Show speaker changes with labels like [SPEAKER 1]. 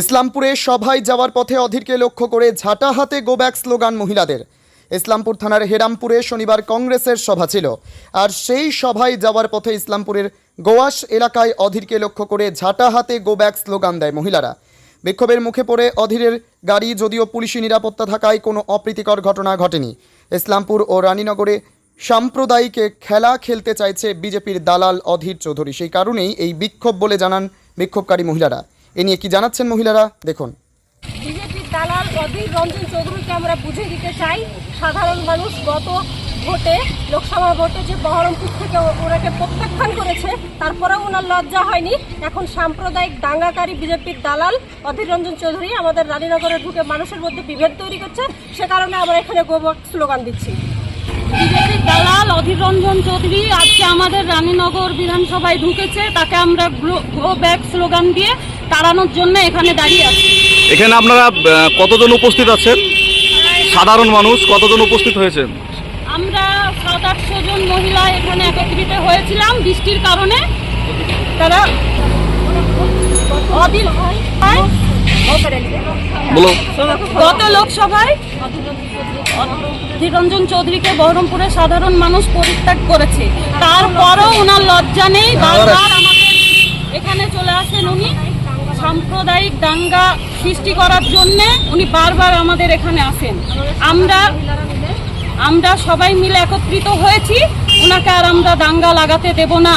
[SPEAKER 1] ইসলামপুরে সভায় যাওয়ার পথে অধীরকে লক্ষ্য করে ঝাঁটা হাতে গো ব্যাক স্লোগান মহিলাদের। ইসলামপুর থানার হেরামপুরে শনিবার কংগ্রেসের সভা ছিল। আর সেই সভায় যাওয়ার পথে ইসলামপুরের গোয়াস এলাকায় অধীরকে লক্ষ্য করে ঝাঁটা হাতে গো ব্যাক স্লোগান দেয় মহিলারা। বিক্ষোভের মুখে পড়ে অধীরের গাড়ি, যদিও পুলিশি নিরাপত্তা থাকায় কোনো অপ্রীতিকর ঘটনা ঘটেনি। ইসলামপুর ও রানীনগরে সাম্প্রদায়িক খেলা খেলতে চাইছে বিজেপির দালাল অধীর চৌধুরী। সেই কারণেই এই বিক্ষোভ বলে জানান বিক্ষোভকারী মহিলারা। এ নিয়ে কি জানাচ্ছেন মহিলারা? দেখুন।
[SPEAKER 2] বিজেপির দালাল অধীর রঞ্জন চৌধুরীকে আমরা বুঝে দিতে চাই। সাধারণ মানুষ গত ভোটে লোকসভা ভোটে যে বহরমপুর থেকে ওনাকে প্রত্যাখ্যান করেছে তারপরেও ওনার লজ্জা হয়নি। এখন সাম্প্রদায়িক দাঙ্গাকারী বিজেপির দালাল অধীর রঞ্জন চৌধুরী আমাদের রানীনগরে ঢুকে মানুষের মধ্যে বিভেদ তৈরি করছে। সে কারণে আমরা এখানে গোবক স্লোগান দিচ্ছি।
[SPEAKER 3] বিজেপির দালাল অধীর রঞ্জন চৌধুরী আজকে আমাদের রানীনগর বিধানসভায় ঢুকেছে। তাকে আমরা গো ব্যাক স্লোগান দিয়ে তাড়ানোর জন্য এখানে দাঁড়িয়ে আছি।
[SPEAKER 4] এখানে আপনারা কতজন উপস্থিত আছেন? সাধারণ মানুষ কতজন উপস্থিত হয়েছেন?
[SPEAKER 3] আমরা সাত আটশো জন মহিলা এখানে একত্রিত হয়েছিলাম বৃষ্টির কারণে। তারা
[SPEAKER 4] বলো
[SPEAKER 3] গত লোকসভায় ধীরঞ্জন চৌধুরীকে বহরমপুরের সাধারণ মানুষ পরিত্যাগ করেছে। তারপরও ওনার লজ্জা নেই বারবার আমাদের এখানে চলে আসেন উনি সাম্প্রদায়িক দাঙ্গা সৃষ্টি করার জন্য উনি বারবার আমাদের এখানে আসেন। আমরা আমরা সবাই মিলে একত্রিত হয়েছি। ওনাকে আর আমরা দাঙ্গা লাগাতে দেব না।